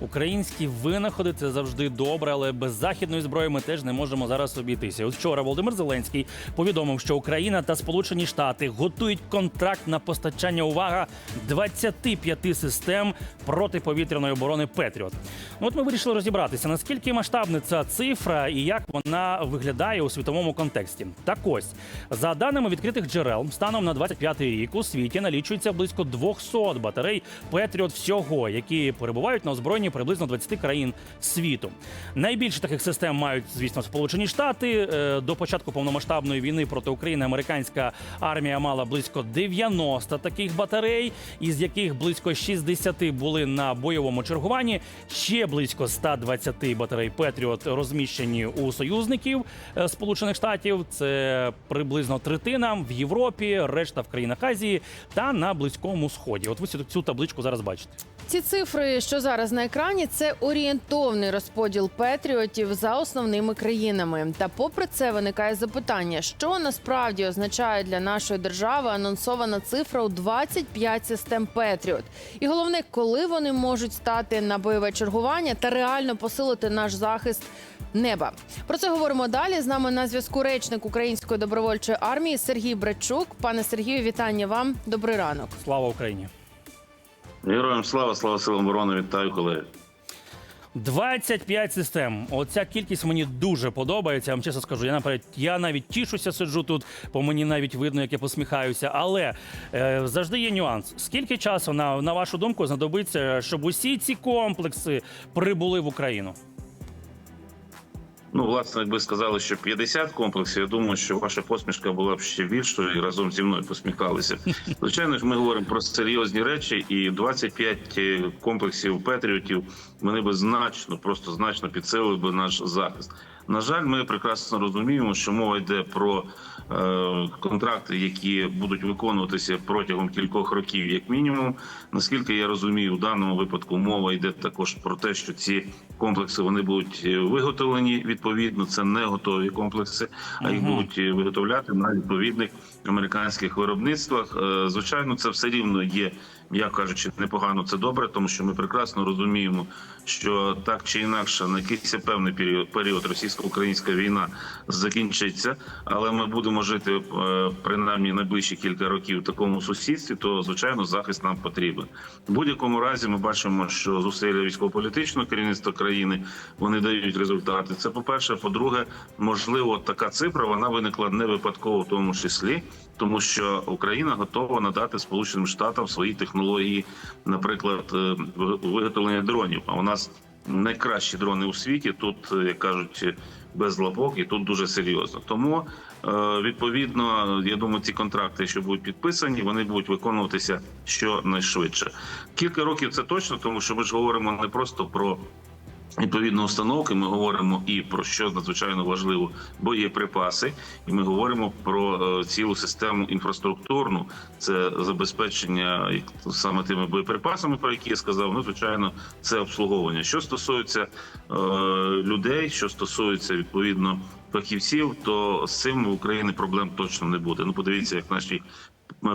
Українські винаходи це завжди добре, але без західної зброї ми теж не можемо зараз обійтися. От вчора Володимир Зеленський повідомив, що Україна та Сполучені Штати готують контракт на постачання увага 25 систем протиповітряної оборони Петріот. Ну, от ми вирішили розібратися, наскільки масштабна ця цифра і як вона виглядає у світовому контексті. Так ось за даними відкритих джерел, станом на 25-й рік у світі налічується близько 200 батарей Петріот всього, які перебувають на озброєнні приблизно 20 країн світу. Найбільше таких систем мають, звісно, Сполучені Штати. Е, До початку повномасштабної війни проти України американська армія мала близько 90 таких батарей, із яких близько 60 були на бойовому чергуванні. Ще близько 120 батарей Петріот розміщені у союзників е, Сполучених Штатів. Це приблизно третина в Європі, решта в країнах Азії та на Близькому Сході. От ви цю табличку зараз бачите. Ці цифри, що зараз на екрані, це орієнтовний розподіл патріотів за основними країнами. Та попри це виникає запитання, що насправді означає для нашої держави анонсована цифра у 25 систем Петріот. І головне, коли вони можуть стати на бойове чергування та реально посилити наш захист. Неба про це говоримо далі. З нами на зв'язку речник Української добровольчої армії Сергій Брачук. Пане Сергію, вітання вам. Добрий ранок. Слава Україні! Героям слава, слава силам оборони, вітаю колеги. 25 систем. Оця кількість мені дуже подобається. Я вам чесно скажу. Я наперед я навіть тішуся, сиджу тут, по мені навіть видно, як я посміхаюся. Але е, завжди є нюанс. Скільки часу, на, на вашу думку, знадобиться, щоб усі ці комплекси прибули в Україну? Ну, власне, якби сказали, що 50 комплексів, я думаю, що ваша посмішка була б ще більшою і разом зі мною посміхалися. Звичайно ж, ми говоримо про серйозні речі, і 25 комплексів патріотів вони би значно, просто значно підсилили би наш захист. На жаль, ми прекрасно розуміємо, що мова йде про е, контракти, які будуть виконуватися протягом кількох років, як мінімум. Наскільки я розумію, в даному випадку мова йде також про те, що ці комплекси вони будуть е, виготовлені відповідно. Це не готові комплекси, а їх будуть е, виготовляти на відповідних американських виробництвах. Е, Звичайно, це все рівно є, м'яко кажучи, непогано. Це добре, тому що ми прекрасно розуміємо, що так чи інакше на якийсь певний період, період російсько-українська війна закінчиться, але ми будемо жити е, принаймні найближчі кілька років в такому сусідстві. То звичайно захист нам потрібен. В будь-якому разі ми бачимо, що зусилля військово-політичного керівництва країни вони дають результати. Це по перше. По-друге, можливо, така цифра вона виникла не випадково, в тому числі, тому що Україна готова надати Сполученим Штатам свої технології, наприклад, е, виготовлення дронів. А у нас найкращі дрони у світі. Тут, е, як кажуть, без лапок, і тут дуже серйозно. Тому е, відповідно, я думаю, ці контракти, що будуть підписані, вони будуть виконуватися щонайшвидше. Кілька років це точно, тому що ми ж говоримо не просто про. Відповідно, установки ми говоримо і про що надзвичайно важливо боєприпаси, і ми говоримо про е, цілу систему інфраструктурну. Це забезпечення саме тими боєприпасами, про які я сказав. Ну, звичайно, це обслуговування. Що стосується е, людей, що стосується відповідно фахівців, то з цим в Україні проблем точно не буде. Ну, подивіться, як наші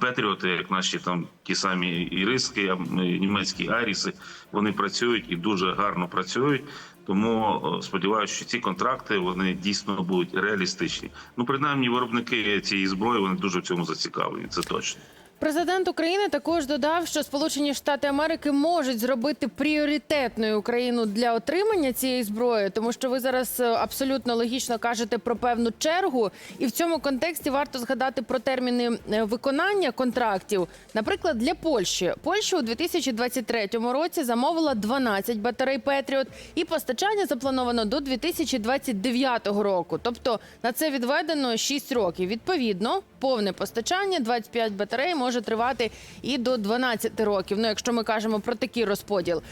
Петріоти, як наші там ті самі іриски, а, німецькі аріси, вони працюють і дуже гарно працюють. Тому е, сподіваюся, що ці контракти вони дійсно будуть реалістичні. Ну, принаймні, виробники цієї зброї вони дуже в цьому зацікавлені. Це точно. Президент України також додав, що Сполучені Штати Америки можуть зробити пріоритетною Україну для отримання цієї зброї, тому що ви зараз е, абсолютно логічно кажете про певну чергу, і в цьому контексті варто згадати про терміни е, виконання контрактів. Наприклад, для Польщі Польща у 2023 році замовила 12 батарей Петріот, і постачання заплановано до 2029 року. Тобто на це відведено 6 років. Відповідно, повне постачання 25 батарей може тривати і до 12 років. Ну, якщо ми кажемо про такий розподіл.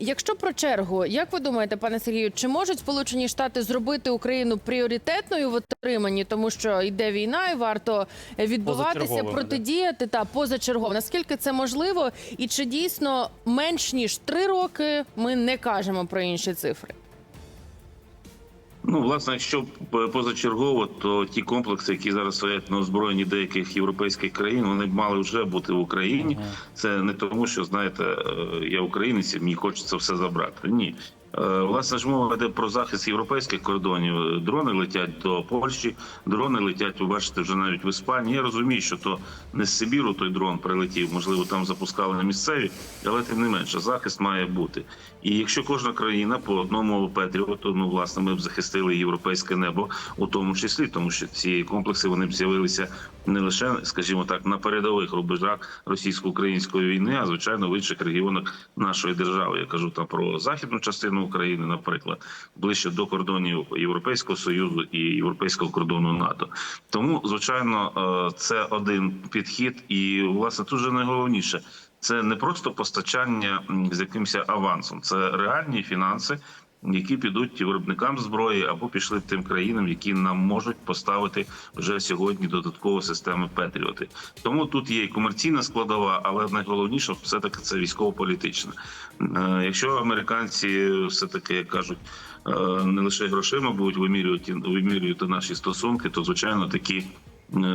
Якщо про чергу, як ви думаєте, пане Сергію, чи можуть Сполучені Штати зробити Україну пріоритетною в отриманні, тому що йде війна і варто відбуватися, протидіяти та позачергово? Наскільки це можливо, і чи дійсно менш ніж три роки ми не кажемо про інші цифри? Ну, власне, якщо позачергово, то ті комплекси, які зараз стоять на озброєнні деяких європейських країн, вони б мали вже бути в Україні. Це не тому, що знаєте, е, я українець, і мені хочеться все забрати. Ні. Е, Власне ж мова йде про захист європейських кордонів. Е, Дрони летять до Польщі, дрони летять, ви бачите, вже навіть в Іспанії. Я розумію, що то не з Сибіру той дрон прилетів, можливо, там запускали на місцеві, але тим не менше, захист має бути. І якщо кожна країна по одному Петріоту, ну власне, ми б захистили європейське небо, у тому числі, тому що ці комплекси вони б з'явилися не лише, скажімо так, на передових рубежах російсько-української війни, а звичайно в інших регіонах нашої держави. Я кажу там про західну частину України, наприклад, ближче до кордонів Європейського союзу і європейського кордону НАТО. Тому, звичайно, е, це один підхід, і власне тут же найголовніше. Це не просто постачання з якимось авансом, це реальні фінанси, які підуть виробникам зброї або пішли тим країнам, які нам можуть поставити вже сьогодні додатково системи Петріоти. Тому тут є і комерційна складова, але найголовніше все таки це військово-політична. Е, Якщо американці все таки як кажуть. е, Не лише грошима будуть вимірювати вимірювати наші стосунки, то звичайно такі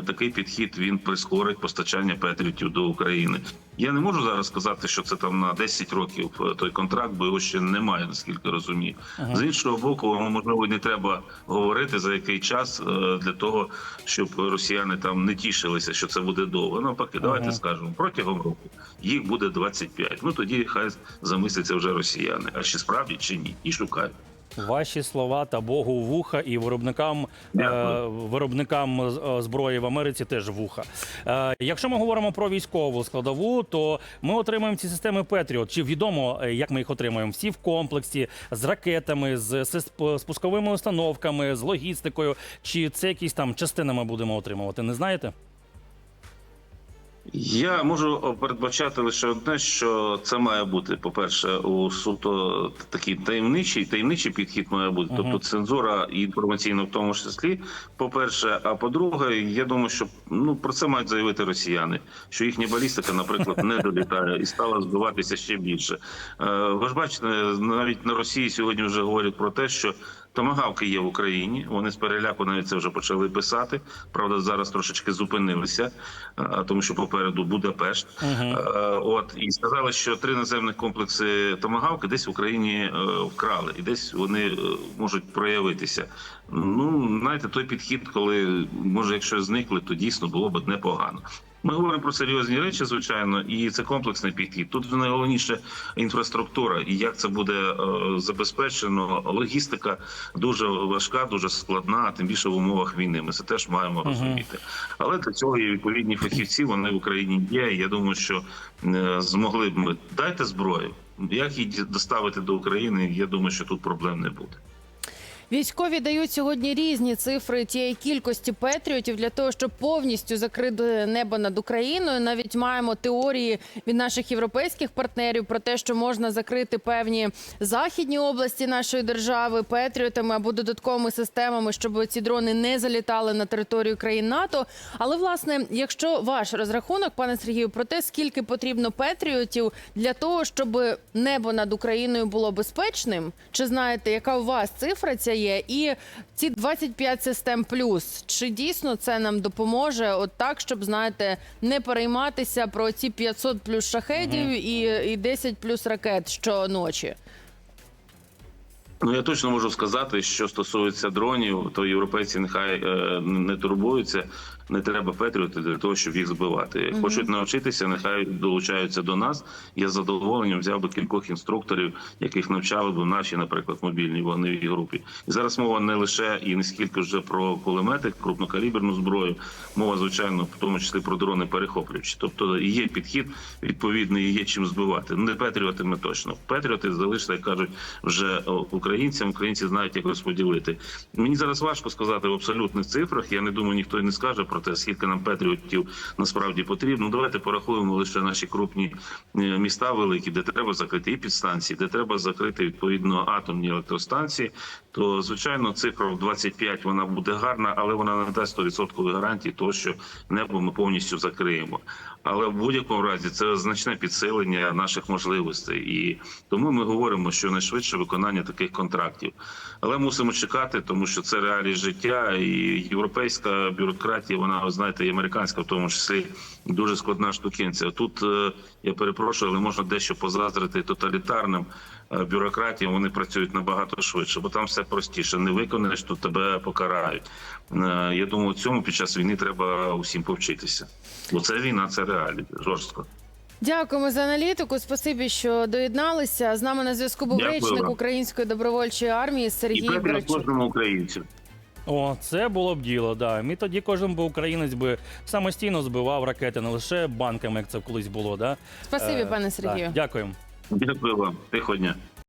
такий підхід він прискорить постачання Петріотів до України. Я не можу зараз сказати, що це там на 10 років е, той контракт, бо його ще немає, наскільки розумію. З іншого боку, можливо, не треба говорити за який час е, для того, щоб росіяни там не тішилися, що це буде довго. Навпаки, давайте скажемо протягом року їх буде 25. Ну тоді хай замисляться вже росіяни. А чи справді чи ні? І шукають. Ваші слова та Богу вуха, і виробникам, е, виробникам е, зброї в Америці теж вуха. Е, якщо ми говоримо про військову складову, то ми отримуємо ці системи Петріот. Чи відомо, е, як ми їх отримуємо? Всі в комплексі з ракетами, з сис- спусковими установками, з логістикою. Чи це якісь там частини ми будемо отримувати? Не знаєте? Я можу передбачати лише одне, що це має бути, по-перше, у суто такий таємничий, таємничий підхід має бути, тобто цензура і інформаційна в тому числі. По-перше, а по-друге, я думаю, що ну про це мають заявити росіяни, що їхня балістика, наприклад, не долітає і стала збиватися ще більше. Е, Ви ж бачите, навіть на Росії сьогодні вже говорять про те, що Томагавки є в Україні. Вони з переляку навіть це вже почали писати. Правда, зараз трошечки зупинилися, е, тому що попереду Будапешт. Е, От і сказали, що три наземних комплекси Томагавки десь в Україні е, вкрали, і десь вони можуть проявитися. Ну знаєте, той підхід, коли може, якщо зникли, то дійсно було б непогано. Ми говоримо про серйозні речі, звичайно, і це комплексний підхід. Тут найголовніше інфраструктура і як це буде е, забезпечено. Логістика дуже важка, дуже складна, тим більше в умовах війни. Ми це теж маємо розуміти. Але для цього є відповідні фахівці. Вони в Україні є. і Я думаю, що е, змогли б ми дайте зброю. Як її доставити до України? Я думаю, що тут проблем не буде. Військові дають сьогодні різні цифри тієї кількості петріотів для того, щоб повністю закрити небо над Україною. Навіть маємо теорії від наших європейських партнерів про те, що можна закрити певні західні області нашої держави петріотами або додатковими системами, щоб ці дрони не залітали на територію країн НАТО. Але власне, якщо ваш розрахунок, пане Сергію, про те, скільки потрібно петріотів для того, щоб небо над Україною було безпечним, чи знаєте, яка у вас цифра ця є? І ці 25 систем плюс, чи дійсно це нам допоможе, от так, щоб знаєте, не перейматися про ці 500 плюс шахедів і, і 10 плюс ракет щоночі? Ну я точно можу сказати, що стосується дронів, то європейці нехай е, не турбуються. Не треба Петріоти для того, щоб їх збивати. Хочуть навчитися, нехай долучаються до нас. Я з задоволенням взяв би кількох інструкторів, яких навчали б в нашій, наприклад, мобільній вогневій групі. І зараз мова не лише і не скільки вже про кулемети, крупнокаліберну зброю. Мова, звичайно, в тому числі про дрони перехоплюючі. Тобто є підхід відповідний, і є чим збивати. Не Петріотами точно. Петріоти залишаться, як кажуть, вже українцям. Українці знають, як розподілити. Мені зараз важко сказати в абсолютних цифрах. Я не думаю, ніхто і не скаже про те, скільки нам патріотів насправді потрібно. Ну, Давайте порахуємо лише наші крупні е, міста великі, де треба закрити і підстанції, де треба закрити відповідно атомні електростанції. То звичайно, цифра в 25 вона буде гарна, але вона не дасть 100% гарантії того, що небо ми повністю закриємо. Але в будь-якому разі це значне підсилення наших можливостей, і тому ми говоримо, що найшвидше виконання таких контрактів. Але мусимо чекати, тому що це реалії життя, і європейська бюрократія, вона знаєте, і американська, в тому числі дуже складна штукенця. Тут е, я перепрошую, але можна дещо позаздрити тоталітарним е, бюрократіям. Вони працюють набагато швидше, бо там все простіше. Не виконаєш, то тебе покарають. Е, Я думаю, цьому під час війни треба усім повчитися. Бо це війна, це реалії жорстко. Дякуємо за аналітику. Спасибі, що доєдналися. З нами на зв'язку був Дякую речник вам. української добровольчої армії Сергій пепля Беречук. кожному українцю. О, це було б діло. Да. Мій тоді кожен би українець би самостійно збивав ракети, не лише банками, як це колись було. Да? Спасибі, Е, пане да. Сергію. Дякуємо. Дякую вам. Тихого дня.